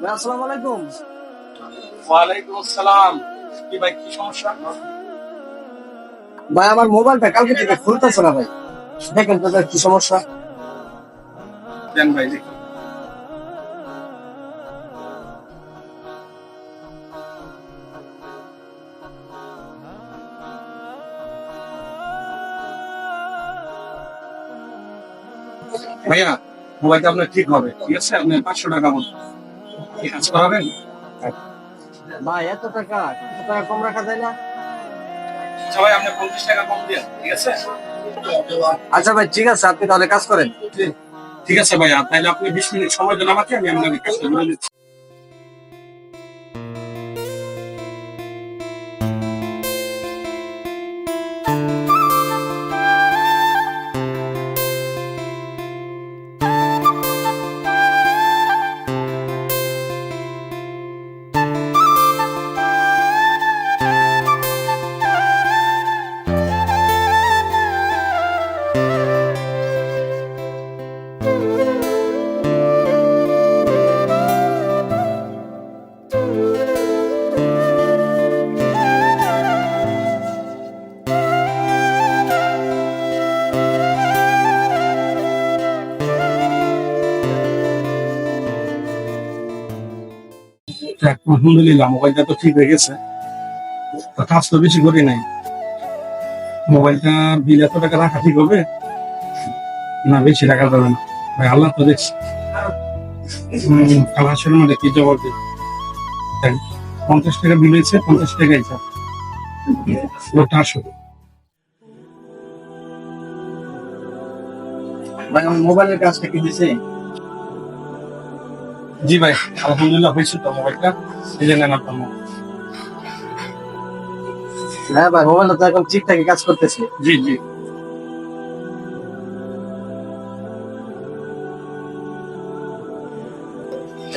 ভাই আসসালামু আলাইকুম। ওয়ালাইকুম আসসালাম। কি ভাই কি সমস্যা? ভাই আমার মোবাইলটা কালকে থেকে খুলতেছে না ভাই। দেখেন তো কি সমস্যা। দেন ভাই দেখি। ভাইয়া মোবাইলটা আপনার ঠিক হবে। ঠিক আছে? আপনি পাঁচশো টাকা মতো কি কাজ করাবেন? ভাই এত টাকা টাকা কম রাখা যায় না। সবাই আপনি পঞ্চাশ টাকা কম দিয়ে ঠিক আছে? আচ্ছা ভাই ঠিক আছে আপনি তাহলে কাজ করেন। ঠিক আছে ভাই তাহলে আপনি বিশ মিনিট সময় দেন আমাকে আমি আপনাকে কাজটা করে দিচ্ছি। আলহামদুলিল্লাহ মোবাইলটা তো ঠিক হয়ে গেছে। কাজ তো বেশি করি নাই। মোবাইলটা বিল এত টাকা রাখা ঠিক হবে? না বেশি রাখা যাবে না। ভাই আল্লাহ তো দেখছি। কাল আসলে মধ্যে কি জবাব দেখ, পঞ্চাশ টাকা বিল হয়েছে পঞ্চাশ টাকা হিসাব লোকটা আসো। ভাই আমার মোবাইলের কাজটা কি দিছে জি ভাই আলহামদুলিল্লাহ হয়েছে তো মোবাইলটা এই যে নেন আপনার হ্যাঁ ভাই মোবাইলটা তো এখন ঠিকঠাকই কাজ করতেছে। জি জি।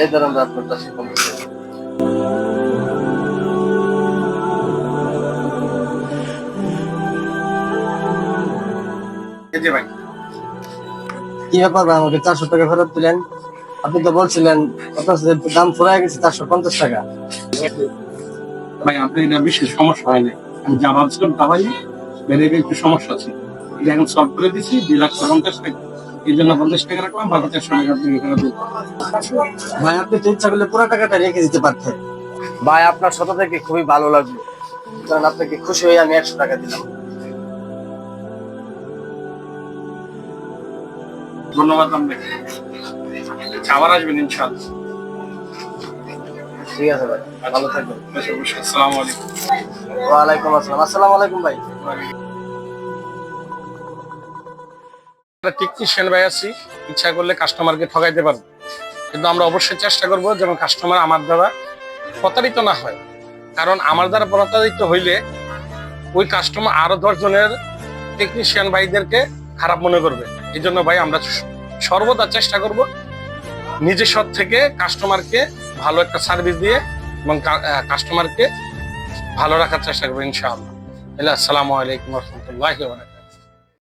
এই ধরুন আপনারটা কি ব্যাপার ভাই আমাকে চারশো টাকা ফেরত দিলেন? আপনি তো বলছিলেন দাম ফুরাই গেছে চারশো পঞ্চাশ টাকা। ভাই আপনি এটা বিশেষ সমস্যা হয়নি আমি যা ভাবছিলাম তা হয়নি। বেড়ে একটু সমস্যা আছে। এটা এখন সলভ করে দিচ্ছি দুই লাখ পঞ্চাশ টাকা। এই জন্য পঞ্চাশ টাকা রাখলাম বাকি চারশো টাকা আপনি এখানে ভাই আপনি তো ইচ্ছা করলে পুরো টাকাটা রেখে দিতে পারতেন। ভাই আপনার সাথে থেকে খুবই ভালো লাগল। কারণ আপনাকে খুশি হয়ে আমি একশো টাকা দিলাম। ধন্যবাদ আপনাকে। আবার আসবেন ইনশাআল্লাহ। ঠিক আছে ভাই ভালো থাকবেন। অবশ্যই। আসসালামু আলাইকুম। ওয়ালাইকুম আসসালাম। আসসালামু আলাইকুম ভাই। টেকনিশিয়ান ভাই আছি ইচ্ছা করলে কাস্টমারকে ঠকাইতে পারব। কিন্তু আমরা অবশ্যই চেষ্টা করব যেন কাস্টমার আমার দ্বারা প্রতারিত না হয়। কারণ আমার দ্বারা প্রতারিত হইলে ওই কাস্টমার আরও দশ জনের টেকনিশিয়ান ভাইদেরকে খারাপ মনে করবে। এই জন্য ভাই আমরা সর্বদা চেষ্টা করব নিজের সব থেকে কাস্টমারকে ভালো একটা সার্ভিস দিয়ে এবং কাস্টমারকে ভালো রাখার চেষ্টা করব, ইনশাআল্লাহ। আসসালামু আলাইকুম রহমতুল্লাহ